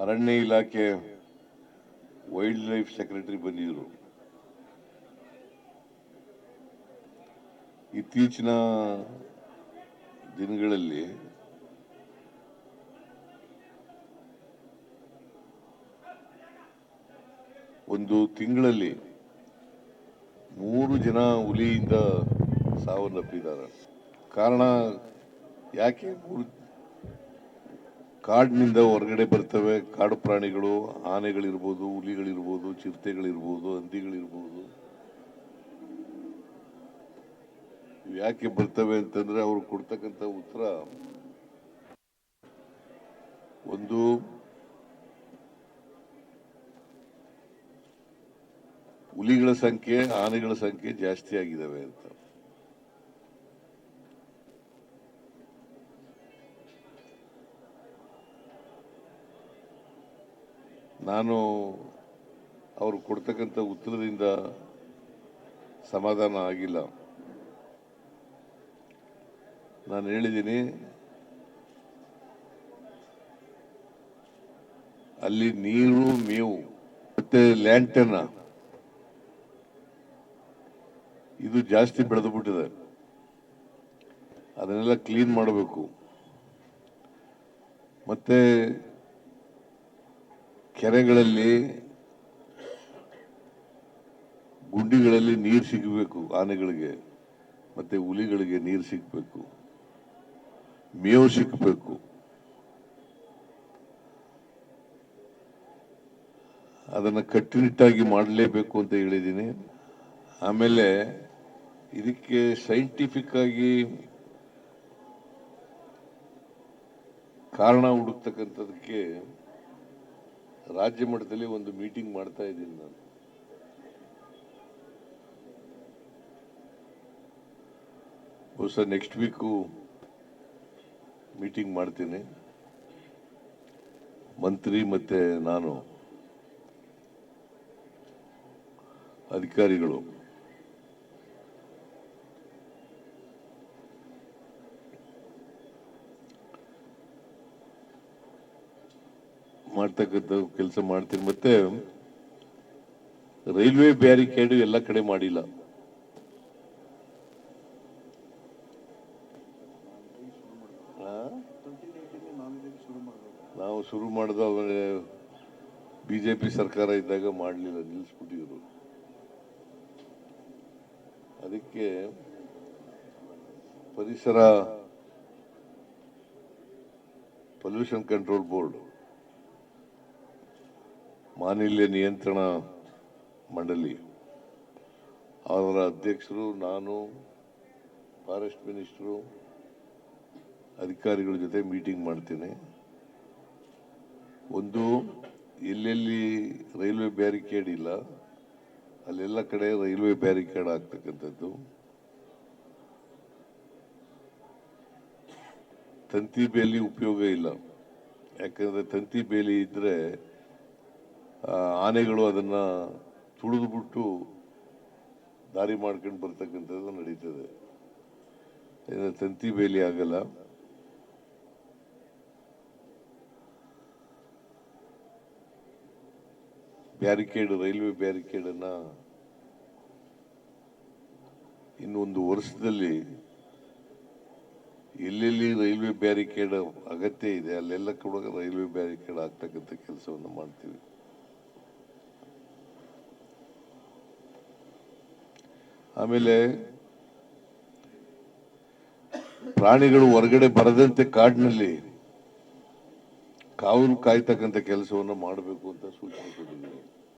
ಅರಣ್ಯ ಇಲಾಖೆ wild life secretary ಬಂದಿದ್ರು. ಇತ್ತೀಚಿನ ದಿನಗಳಲ್ಲಿ ಒಂದು ತಿಂಗಳಲ್ಲಿ ಮೂರು ಜನ ಹುಲಿಯಿಂದ ಸಾವನ್ನಪ್ಪಿದ್ದಾರೆ. ಕಾರಣ ಯಾಕೆ ಮೂರು ಕಾಡಿನಿಂದ ಹೊರಗಡೆ ಬರ್ತವೆ. ಕಾಡು ಪ್ರಾಣಿಗಳು, ಆನೆಗಳಿರ್ಬೋದು, ಹುಲಿಗಳಿರ್ಬೋದು, ಚಿರತೆಗಳಿರ್ಬೋದು, ಹಂದಿಗಳಿರ್ಬೋದು. ಯಾಕೆ ಬರ್ತವೆ ಅಂತಂದ್ರೆ ಅವ್ರು ಕೊಡ್ತಕ್ಕಂಥ ಉತ್ತರ ಒಂದು ಹುಲಿಗಳ ಸಂಖ್ಯೆ, ಆನೆಗಳ ಸಂಖ್ಯೆ ಜಾಸ್ತಿ ಆಗಿದ್ದಾವೆ ಅಂತ. ನಾನು ಅವರು ಕೊಡ್ತಕ್ಕಂಥ ಉತ್ತರದಿಂದ ಸಮಾಧಾನ ಆಗಿಲ್ಲ. ನಾನು ಹೇಳಿದ್ದೀನಿ, ಅಲ್ಲಿ ನೀರು, ಮೇವು ಮತ್ತೆ ಲ್ಯಾಂಟನ ಇದು ಜಾಸ್ತಿ ಬೆಳೆದು ಬಿಟ್ಟಿದೆ ಅದನ್ನೆಲ್ಲ ಕ್ಲೀನ್ ಮಾಡಬೇಕು. ಮತ್ತೆ ಕೆರೆಗಳಲ್ಲಿ ಗುಂಡಿಗಳಲ್ಲಿ ನೀರು ಸಿಗಬೇಕು, ಆನೆಗಳಿಗೆ, ಮತ್ತೆ ಹುಲಿಗಳಿಗೆ ನೀರು ಸಿಗಬೇಕು, ಮೇವು ಸಿಕ್ಕಬೇಕು ಅದನ್ನು ಕಟ್ಟುನಿಟ್ಟಾಗಿ ಮಾಡಲೇಬೇಕು ಅಂತ ಹೇಳಿದ್ದೀನಿ. ಆಮೇಲೆ ಇದಕ್ಕೆ ಸೈಂಟಿಫಿಕ್ ಆಗಿ ಕಾರಣ ಹುಡುಕ್ತಕ್ಕಂಥದಕ್ಕೆ ರಾಜ್ಯ ಮಟ್ಟದಲ್ಲಿ ಒಂದು ಮೀಟಿಂಗ್ ಮಾಡ್ತಾ ಇದ್ದೀನಿ ನಾನು. ಬಹುಶಃ ನೆಕ್ಸ್ಟ್ ವೀಕು ಮೀಟಿಂಗ್ ಮಾಡ್ತೀನಿ. ಮಂತ್ರಿ ಮತ್ತೆ ನಾನು. ಅಧಿಕಾರಿಗಳು. ಮಾಡ್ತಕ್ಕಂಥ ಕೆಲಸ ಮಾಡ್ತೀನಿ. ಮತ್ತೆ ರೈಲ್ವೆ ಬ್ಯಾರಿಕೇಡ್ ಎಲ್ಲ ಕಡೆ ಮಾಡಿಲ್ಲ? ನಾವು ಶುರು ಮಾಡಿದ ಬಿಜೆಪಿ ಸರ್ಕಾರ ಇದ್ದಾಗ ಮಾಡಲಿಲ್ಲ ನಿಲ್ಲಿಸ್ಬಿಟ್ಟಿದ್ರು ಅದಕ್ಕೆ ಪರಿಸರ ಪೊಲ್ಯೂಷನ್ ಕಂಟ್ರೋಲ್ ಬೋರ್ಡ್ ಮಾಲಿನ್ಯ ನಿಯಂತ್ರಣ ಮಂಡಳಿ. ಅವರ ಅಧ್ಯಕ್ಷರು ನಾನು ಫಾರೆಸ್ಟ್ ಮಿನಿಸ್ಟ್ರು ಅಧಿಕಾರಿಗಳ ಜೊತೆ ಮೀಟಿಂಗ್ ಮಾಡ್ತೀನಿ. ಒಂದು ಎಲ್ಲೆಲ್ಲಿ ರೈಲ್ವೆ ಬ್ಯಾರಿಕೇಡ್ ಇಲ್ಲ ಅಲ್ಲೆಲ್ಲ ಕಡೆ ರೈಲ್ವೆ ಬ್ಯಾರಿಕೇಡ್ ಆಗ್ತಕ್ಕಂಥದ್ದು. ತಂತಿ ಬೇಲಿ ಉಪಯೋಗ ಇಲ್ಲ. ಯಾಕಂದ್ರೆ ತಂತಿ ಬೇಲಿ ಇದ್ರೆ ಆ, ಆನೆಗಳು ಅದನ್ನ ತುಳಿದ್ಬಿಟ್ಟು ದಾರಿ ಮಾಡ್ಕೊಂಡು ಬರ್ತಕ್ಕಂಥದ್ದು ನಡೀತದೆ. ಇದು ತಂತಿ ಬೇಲಿ ಆಗಲ್ಲ. ಬ್ಯಾರಿಕೇಡ್, ರೈಲ್ವೆ ಬ್ಯಾರಿಕೇಡನ್ನು ಇನ್ನೊಂದು ವರ್ಷದಲ್ಲಿ ಎಲ್ಲೆಲ್ಲಿ ರೈಲ್ವೆ ಬ್ಯಾರಿಕೇಡ್ ಅಗತ್ಯ ಇದೆ, ಅಲ್ಲೆಲ್ಲ ಕೂಡ ರೈಲ್ವೆ ಬ್ಯಾರಿಕೇಡ್ ಆಗ್ತಕ್ಕಂಥ ಕೆಲಸವನ್ನು ಮಾಡ್ತೀವಿ. ಆಮೇಲೆ ಪ್ರಾಣಿಗಳು ಹೊರಗಡೆ ಬರದಂತೆ ಕಾಡಿನಲ್ಲಿ ಕಾವಲು ಕಾಯ್ತಕ್ಕಂಥ ಕೆಲಸವನ್ನು ಮಾಡಬೇಕು ಅಂತ ಸೂಚನೆ ಕೊಟ್ಟಿದ್ದೀನಿ